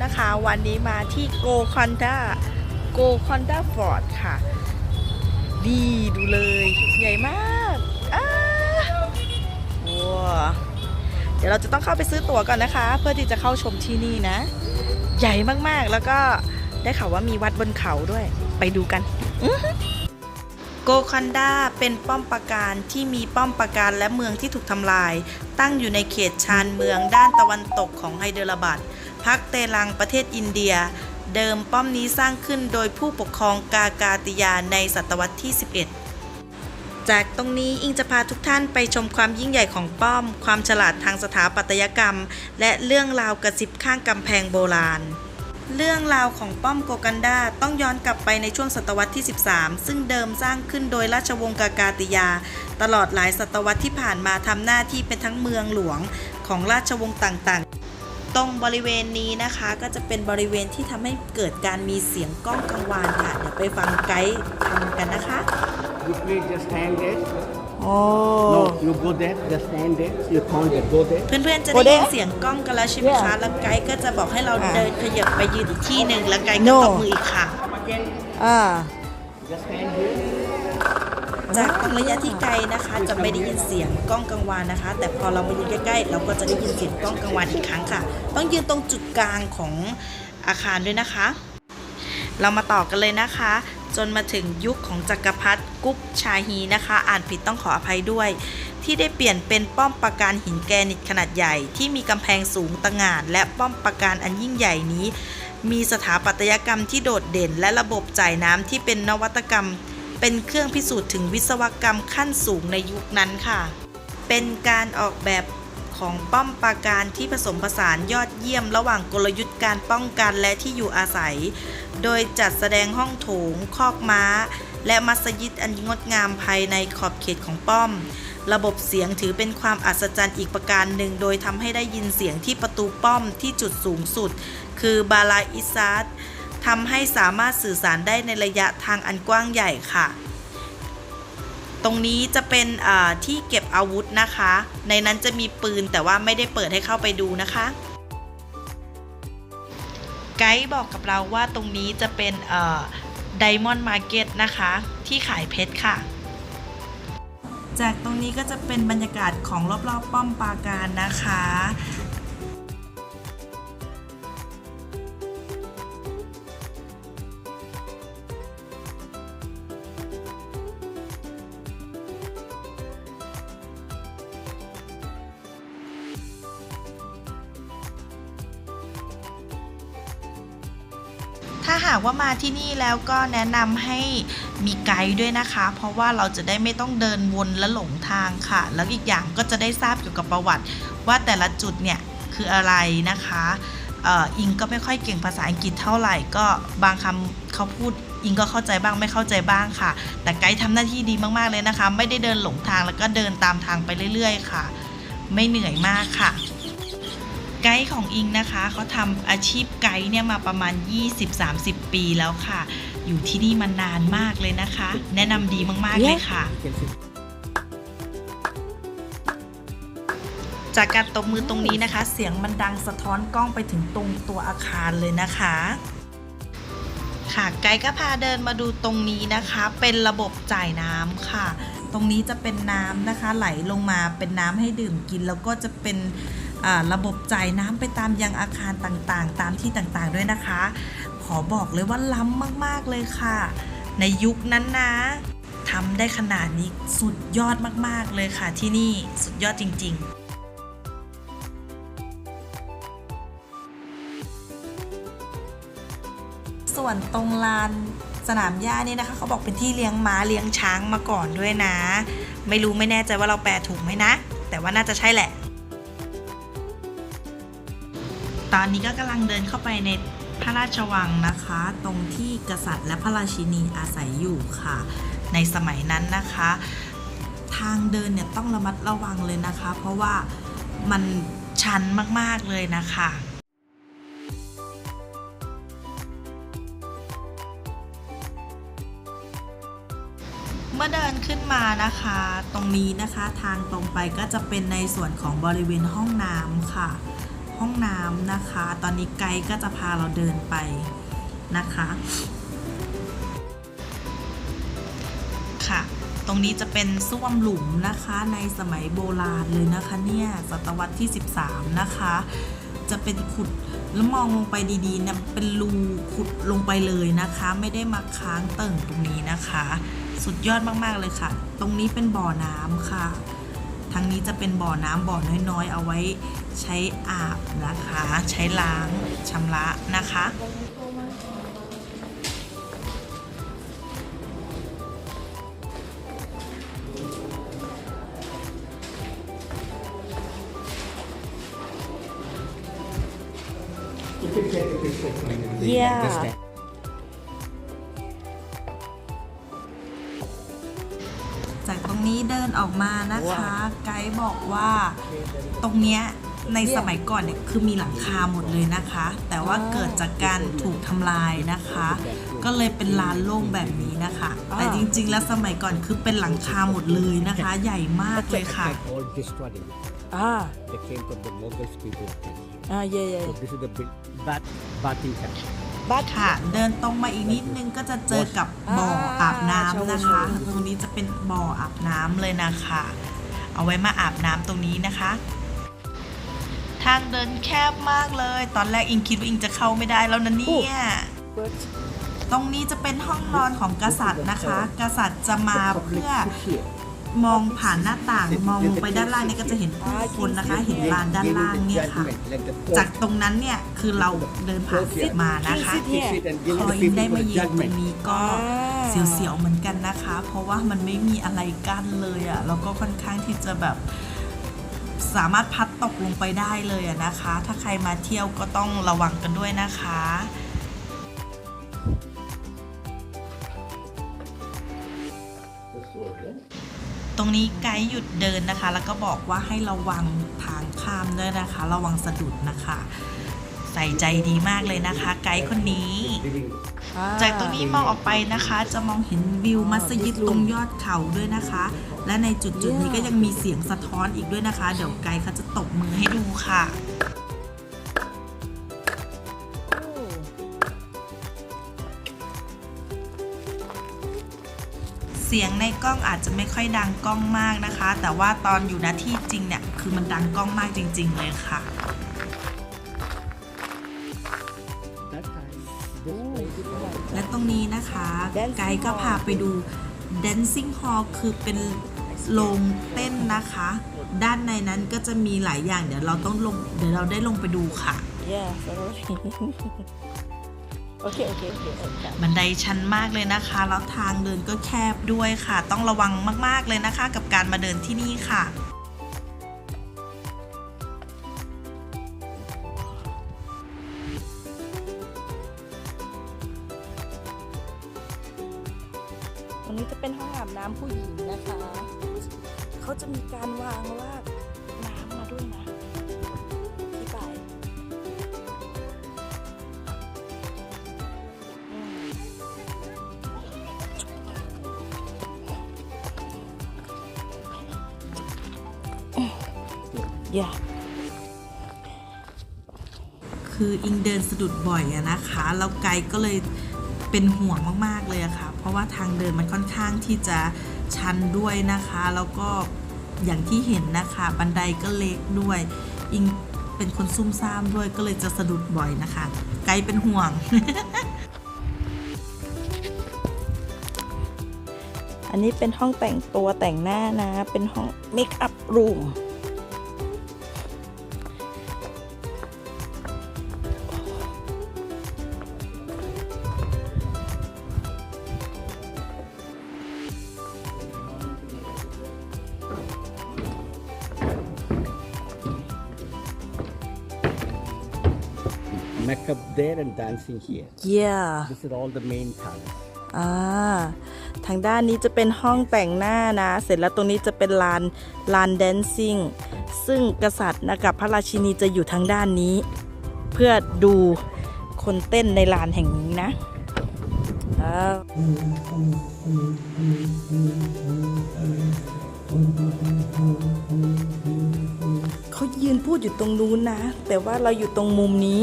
วนะคะ วันนี้มาที่โกคอนด้าโกคอนด้าฟอร์ดค่ะ ดีดูเลย ใหญ่มากอ้าว้าเดี๋ยวเราจะต้องเข้าไปซื้อตั๋วก่อนนะคะ เพื่อที่จะเข้าชมที่นี่นะ ใหญ่มากๆแล้วก็ได้ข่าวว่ามีวัดบนเขาด้วย ไปดูกันโกคอนดาเป็นป้อมปราการที่มีป้อมปราการและเมืองที่ถูกทำลาย ตั้งอยู่ในเขตชานเมืองด้านตะวันตกของไฮเดรบัด พักเตลังประเทศอินเดีย เดิมป้อมนี้สร้างขึ้นโดยผู้ปกครองกากาติยาในศตวรรษที่ 11 จากตรงนี้อิงจะพาทุกท่านไปชมความยิ่งใหญ่ของป้อม ความฉลาดทางสถาปัตยกรรม และเรื่องราวกระซิบข้างกำแพงโบราณเรื่องราวของป้อมโกกันดาต้องย้อนกลับไปในช่วงศตวรรษที่ 13 ซึ่งเดิมสร้างขึ้นโดยราชวงศ์กากาติยา ตลอดหลายศตวรรษที่ผ่านมาทำหน้าที่เป็นทั้งเมืองหลวงของราชวงศ์ต่างๆ ตรงบริเวณนี้นะคะก็จะเป็นบริเวณที่ทำให้เกิดการมีเสียงก้องกังวานค่ะ เดี๋ยวไปฟังไกด์ทำกันนะคะ You please just stand there. โอ้ No, you go there, just stand there. You can't just go there. เพื่อนๆจะได้ยินเสียงกล้องกันแล้วใช่ไหมคะ แล้วไกด์ก็จะบอกให้เราเดินขยับไปยืนอีกที่หนึ่งแล้วไกด์ก็ตบมืออีกค่ะ อ่า Just stand here. จากระยะที่ไกลนะคะ จะไม่ได้ยินเสียงกล้องกังวานนะคะ แต่พอเรามายืนใกล้ๆ เราก็จะได้ยินเสียงกล้องกังวานอีกครั้งค่ะ ต้องยืนตรงจุดกลางของอาคารด้วยนะคะ เรามาต่อกันเลยนะคะ จนมาถึงยุคของจักรพรรดิกุ๊กชาฮีนะคะ อ่านผิดต้องขออภัยด้วย ที่ได้เปลี่ยนเป็นป้อมปราการหินแกรนิตขนาดใหญ่ ที่มีกำแพงสูงตะหง่าน และป้อมปราการอันยิ่งใหญ่นี้ มีสถาปัตยกรรมที่โดดเด่น และระบบจ่ายน้ำที่เป็นนวัตกรรม เป็นเครื่องพิสูจน์ถึงวิศวกรรมขั้นสูงในยุคนั้นค่ะ เป็นการออกแบบของป้อมปราการที่ผสมผสานยอดเยี่ยมระหว่างกลยุทธ์การป้องกันและที่อยู่อาศัย โดยจัดแสดงห้องโถง คอกม้า และมัสยิดอันงดงามภายในขอบเขตของป้อม ระบบเสียงถือเป็นความอัศจรรย์อีกประการหนึ่ง โดยทำให้ได้ยินเสียงที่ประตูป้อมที่จุดสูงสุด คือบาลาอิซาด ทำให้สามารถสื่อสารได้ในระยะทางอันกว้างใหญ่ค่ะ ตรงนี้จะเป็นที่เก็บอาวุธนะคะ ในนั้นจะมีปืนแต่ว่าไม่ได้เปิดให้เข้าไปดูนะคะไกด์บอกกับเราว่าตรงนี้จะเป็นไดมอนด์มาร์เก็ตนะคะ ที่ขายเพชรค่ะ จากตรงนี้ก็จะเป็นบรรยากาศของรอบๆป้อมปราการนะคะ ถ้าหากว่ามาที่นี่แล้วก็แนะนำให้มีไกด์ด้วยนะคะ เพราะว่าเราจะได้ไม่ต้องเดินวนและหลงทางค่ะ แล้วอีกอย่างก็จะได้ทราบเกี่ยวกับประวัติ ว่าแต่ละจุดเนี่ยคืออะไรนะคะอิงก็ไม่ค่อยเก่งภาษาอังกฤษเท่าไหร่ก็บางคำเขาพูดอิงก็เข้าใจบ้างไม่เข้าใจบ้างค่ะ แต่ไกด์ทำหน้าที่ดีมากๆเลยนะคะ ไม่ได้เดินหลงทางแล้วก็เดินตามทางไปเรื่อย ๆ ค่ะ ไม่เหนื่อยมากค่ะ ไกด์ของอิงนะคะเขาทำอาชีพไกด์เนี่ยมาประมาณ 20-30 ปีแล้วค่ะ อยู่ที่นี่มานานมากเลยนะคะ แนะนำดีมาก ๆ เลยค่ะ จากการตบมือตรงนี้นะคะ เสียงมันดังสะท้อนกล้องไปถึงตรงตัวอาคารเลยนะคะ ค่ะไกด์ก็พาเดินมาดูตรงนี้นะคะ เป็นระบบจ่ายน้ำค่ะ ตรงนี้จะเป็นน้ำนะคะ ไหลลงมาเป็นน้ำให้ดื่มกินแล้วก็จะเป็น ระบบจ่ายน้ำไปตามยังอาคารต่างๆ ตามที่ต่างๆด้วยนะคะ ขอบอกเลยว่าล้ำมากๆเลยค่ะ ในยุคนั้นนะทำได้ขนาดนี้สุดยอดมากๆเลยค่ะที่นี่สุดยอดจริง ๆส่วนตรงลานสนามหญ้านี่นะคะเขาบอกเป็นที่เลี้ยงม้าเลี้ยงช้างมาก่อนด้วยนะ ไม่รู้ไม่แน่ใจว่าเราแปลถูกไหมนะ แต่ว่าน่าจะใช่แหละ ตอนนี้ก็กำลังเดินเข้าไปในพระราชวังนะคะ ตรงที่กษัตริย์และพระราชินีอาศัยอยู่ค่ะ ในสมัยนั้นนะคะ ทางเดินเนี่ยต้องระมัดระวังเลยนะคะ เพราะว่ามันชันมากๆเลยนะคะเมื่อเดินขึ้นมานะคะ ตรงนี้นะคะทางตรงไปก็จะเป็นในส่วนของบริเวณห้องน้ำค่ะ ห้องน้ำนะคะ ตอนนี้ไกด์ก็จะพาเราเดินไปนะคะ ค่ะ ตรงนี้จะเป็นส้วมหลุมนะคะในสมัยโบราณเลยนะคะเนี่ยศตวรรษที่ 13 นะคะ จะเป็นขุดแล้วมองลงไปดีๆเนี่ยเป็นรูขุดลงไปเลยนะคะ ไม่ได้มาค้างเติ่งตรงนี้นะคะ สุดยอดมากๆเลยค่ะ ตรงนี้เป็นบ่อน้ำค่ะ ทางนี้จะเป็นบ่อน้ำบ่อน้อยๆ เอาไว้ใช้อาบนะคะ ใช้ล้างชำระนะคะ Yeah. นี้เดินออกมานะคะ ไกด์บอกว่าตรงเนี้ยในสมัยก่อนเนี่ยคือมีหลังคาหมดเลยนะคะ แต่ว่าเกิดจากการถูกทำลายนะคะ ก็เลยเป็นลานโล่งแบบนี้นะคะ แต่จริง ๆ แล้วสมัยก่อนคือเป็นหลังคาหมดเลยนะคะ ใหญ่มากเลยค่ะ All destroyed. Ah, They came from the Mughals people. ah, yeah, yeah. So this is the big bath bathing set. บ้านค่ะ เดินตรงมาอีกนิดนึงก็จะเจอกับบ่ออาบน้ำนะคะ ตรงนี้จะเป็นบ่ออาบน้ำเลยนะคะ เอาไว้มาอาบน้ำตรงนี้นะคะ ทางเดินแคบมากเลย ตอนแรกอิงคิดว่าอิงจะเข้าไม่ได้แล้วนะเนี่ยตรงนี้จะเป็นห้องนอนของกษัตริย์นะคะ กษัตริย์จะมาเพื่อ Here. มองผ่านหน้าต่างมองลงไปด้านล่างเนี่ยก็จะเห็นผู้คนนะคะ เห็นลานด้านล่างเนี่ยค่ะ Like the จากตรงนั้นเนี่ยคือเราเดินผ่านมานะคะ He sit and พ giving อ the อิง people ได้ for มา the ยืนตรง judgment. นี้ก็เสียวๆเหมือนกันนะคะ เพราะว่ามันไม่มีอะไรกั้นเลยอะ่ะแล้วก็ค่อนข้างที่จะแบบสามารถพัดตกลงไปได้เลยอะนะคะ ถ้าใครมาเที่ยวก็ต้องระวังกันด้วยนะคะ ตรงนี้ไกด์หยุดเดินนะคะ แล้วก็บอกว่าให้ระวังทางข้ามด้วยนะคะ ระวังสะดุดนะคะ ใส่ใจดีมากเลยนะคะ ไกด์คนนี้ จากตรงนี้มองออกไปนะคะ จะมองเห็นวิวมัสยิดตรงยอดเขาด้วยนะคะ และในจุดจุดๆนี้ก็ยังมีเสียงสะท้อนอีกด้วยนะคะ เดี๋ยวไกด์เขาจะตบมือให้ดูค่ะ เสียงในกล้องอาจจะไม่ค่อยดังกล้องมากนะคะ แต่ว่าตอนอยู่ณที่จริงเนี่ยคือมันดังกล้องมากจริง ๆ เลยค่ะ that time. This place is และตรงนี้นะคะ Dancing ไกด์ก็พาไปดู Dancing Hall คือเป็นโรงเต้นนะคะ ด้านในนั้นก็จะมีหลายอย่าง เดี๋ยวเราต้องลงเดี๋ยวเราได้ลงไปดูค่ะ Yeah, sorry. okay, okay, okay. okay. บันไดชันมากเลยนะคะ แล้วทางเดินก็แคบด้วยค่ะ ต้องระวังมากๆเลยนะคะ กับการมาเดินที่นี่ค่ะตรงนี้จะเป็นห้องอาบน้ำผู้หญิงนะคะ เขาจะมีการวางว่า Yeah. คืออิงเดินสะดุดบ่อยอะนะคะแล้วไกด์ก็เลยเป็นห่วงมาก ๆ เลยอะค่ะ เพราะว่าทางเดินมันค่อนข้างที่จะชันด้วยนะคะ แล้วก็อย่างที่เห็นนะคะ บันไดก็เล็กด้วย อิงเป็นคนซุ่มซ่ามด้วยก็เลยจะสะดุดบ่อยนะคะ ไกด์เป็นห่วง อันนี้เป็นห้องแต่งตัวแต่งหน้านะ เป็นห้องเมคอัพรูม makeup there and dancing here. yeah This is all the main part. อ่าทางด้านนี้จะเป็นห้องแต่งหน้านะ เสร็จแล้วตรงนี้จะเป็นลานลานแดนซิ่งซึ่งกษัตริย์นะกับพระราชินีจะอยู่ทางด้านนี้ เพื่อดูคนเต้นในลานแห่งนี้นะอ่าเขายืนพูดอยู่ตรงนู้นนะ แต่ว่าเราอยู่ตรงมุมนี้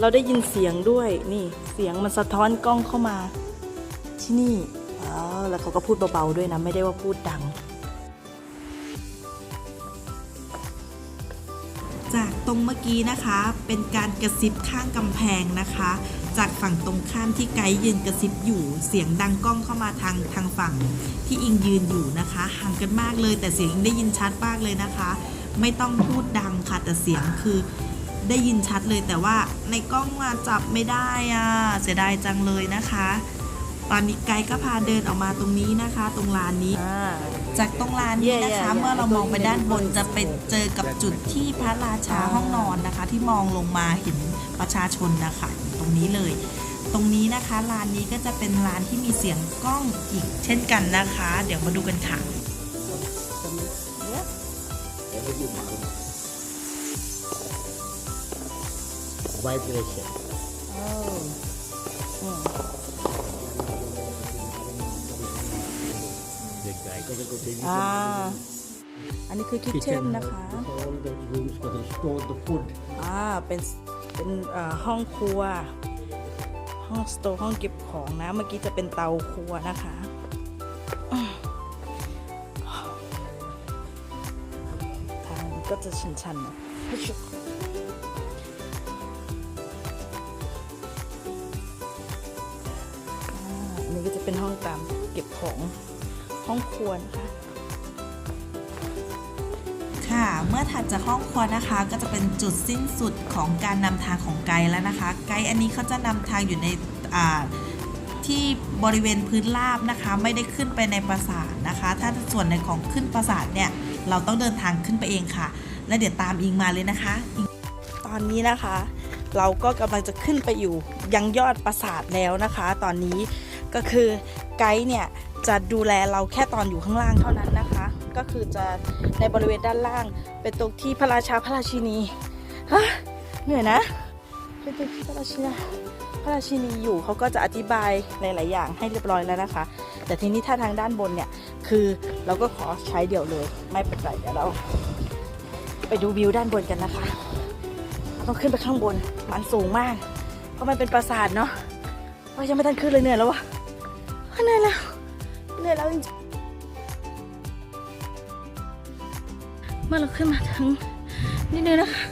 เราได้ยินเสียงด้วยนี่เสียงมันสะท้อนกล้องเข้ามา ที่นี่อ๋อแล้วเขาก็พูดเบาๆด้วยนะ ไม่ได้ว่าพูดดัง จากตรงเมื่อกี้นะคะ เป็นการกระซิบข้างกำแพงนะคะ จากฝั่งตรงข้ามที่ไกด์ยืนกระซิบอยู่ เสียงดังกล้องเข้ามาทางทางฝั่งที่อิงยืนอยู่นะคะห่างกันมากเลย แต่เสียงอิงได้ยินชัดมากเลยนะคะ ไม่ต้องพูดดังค่ะแต่เสียงคือ ได้ยินชัดเลยแต่ว่าในกล้องอะจับไม่ได้อะเสียดายจังเลยนะคะ ตอนนี้ไกด์ก็พาเดินออกมาตรงนี้นะคะ ตรงลานนี้อ่าจากตรงลานนี้นะคะ Yeah, yeah, yeah. เมื่อเรามองไปด้านบนจะไปเจอกับจุดที่พระราชาห้องนอนนะคะ ที่มองลงมาเห็นประชาชนนะคะอยู่ตรงนี้เลย ตรงนี้นะคะลานนี้ก็จะเป็นลานที่มีเสียงกล้องอีกเช่นกันนะคะ เดี๋ยวมาดูกันค่ะ Vibration. อืม The guy got to go to อ่าอันนี้คือคิทเช่นนะคะ All the rooms for the store the food. อ่าเป็นเป็นเอ่อห้องครัว ห้องสโตร์ห้องเก็บของนะ เมื่อกี้จะเป็นเตาครัวนะคะอืมทางนี้ก็จะชันๆหน่อ ตามเก็บของห้องครัวนะคะ ค่ะ เมื่อถัดจากห้องครัวนะคะ ก็จะเป็นจุดสิ้นสุดของการนำทางของไกด์แล้วนะคะ ไกด์อันนี้เขาจะนำทางอยู่ในอ่าที่บริเวณพื้นราบนะคะ ไม่ได้ขึ้นไปในปราสาทนะคะ ถ้าส่วนในของขึ้นปราสาทเนี่ยเราต้องเดินทางขึ้นไปเองค่ะ และเดี๋ยวตามอิงมาเลยนะคะอิงตอนนี้นะคะ เราก็กำลังจะขึ้นไปอยู่ยังยอดปราสาทแล้วนะคะ ตอนนี้ก็คือ ไกด์เนี่ยจะดูแลเราแค่ตอนอยู่ข้างล่างเท่านั้นนะคะ ก็คือจะในบริเวณด้านล่าง เป็นตรงที่พระราชาพระราชินีฮะเหนื่อยนะเป็นตรงที่พระราชินีพระราชินีอยู่เขาก็จะอธิบายหลาย ๆ อย่างให้เรียบร้อยแล้วนะคะ แต่ทีนี้ถ้าทางด้านบนเนี่ยคือเราก็ขอใช้เดี่ยวเลย ไม่เป็นไรเดี๋ยวเรา ไปดูวิวด้านบนกันนะคะต้องขึ้นไปข้างบนมันสูงมาก เพราะมันเป็นปราสาทเนาะว่ายังไม่ทันขึ้นเลยเหนื่อยแล้ววะ เหนื่อยแล้วเหนื่อยแล้วจริงๆเมื่อเราขึ้นมาถึงนิดนึงนะคะ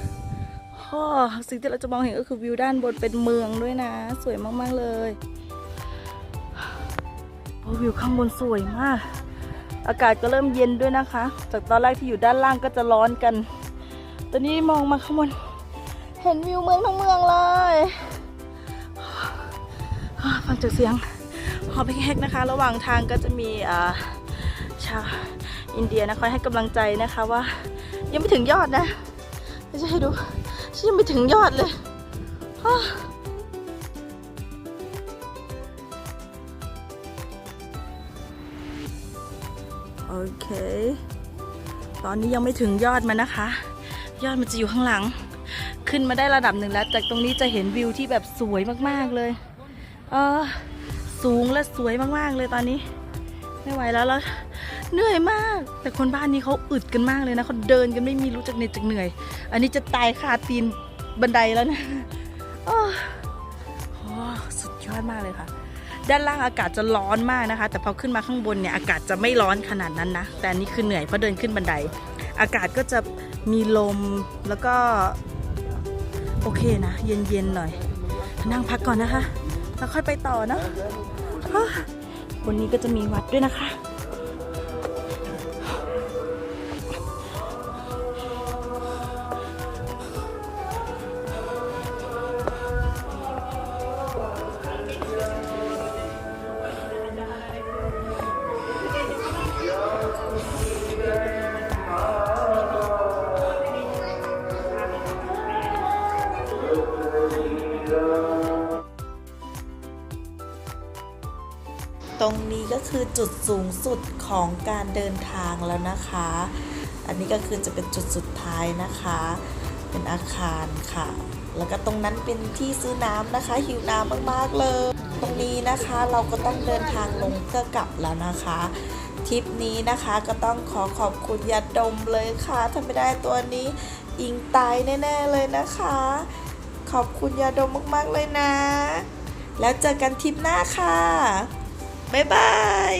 โอ้สิ่งที่เราจะมองเห็นก็คือวิวด้านบนเป็นเมืองด้วยนะ สวยมาก ๆ เลยโอ้วิวข้างบนสวยมาก อากาศก็เริ่มเย็นด้วยนะคะ จากตอนแรกที่อยู่ด้านล่างก็จะร้อนกัน ตอนนี้มองมาข้างบน เห็นวิวเมืองทั้งเมืองเลยฟังจากเสียง หอบแฮกๆนะคะ ระหว่างทางก็จะมีชาวอินเดียนะคอยให้กำลังใจนะคะว่า ยังไม่ถึงยอดนะไม่ให้ดูฉันยังไม่ถึงยอดเลยโอเค ตอนนี้ยังไม่ถึงยอดมันนะคะ ยอดมันจะอยู่ข้างหลัง ขึ้นมาได้ระดับหนึ่งแล้ว จากตรงนี้จะเห็นวิวที่แบบสวยมากๆเลย เออ สูงและสวยมากๆเลยตอนนี้ ไม่ไหวแล้วแล้วเหนื่อยมาก แต่คนบ้านนี้เขาอึดกันมากเลยนะเขาเดินกันไม่มีรู้จักเหน็ดจักเหนื่อย อันนี้จะตายคาตีนบันไดแล้วนะโอ้โหสุดยอดมากเลยค่ะ ด้านล่างอากาศจะร้อนมากนะคะ แต่พอขึ้นมาข้างบนเนี่ยอากาศจะไม่ร้อนขนาดนั้นนะ แต่อันนี้คือเหนื่อยเพราะเดินขึ้นบันได อากาศก็จะมีลมแล้วก็โอเคนะ เย็นๆหน่อย นั่งพักก่อนนะคะ แล้วค่อยไปต่อเนอะ วันนี้ก็จะมีวัดด้วยนะคะ คือจุดสูงสุดของการเดินทางแล้วนะคะ อันนี้ก็คือจะเป็นจุดสุดท้ายนะคะ เป็นอาคารค่ะ แล้วก็ตรงนั้นเป็นที่ซื้อน้ำนะคะหิวน้ำมากๆเลย ตรงนี้นะคะเราก็ต้องเดินทางลงเพื่อกลับแล้วนะคะทริปนี้นะคะก็ต้องขอขอบคุณยาดมเลยค่ะ ถ้าไม่ได้ตัวนี้อิงตายแน่ๆเลยนะคะ ขอบคุณยาดมมากๆเลยนะ แล้วเจอกันทริปหน้าค่ะ บ๊ายบาย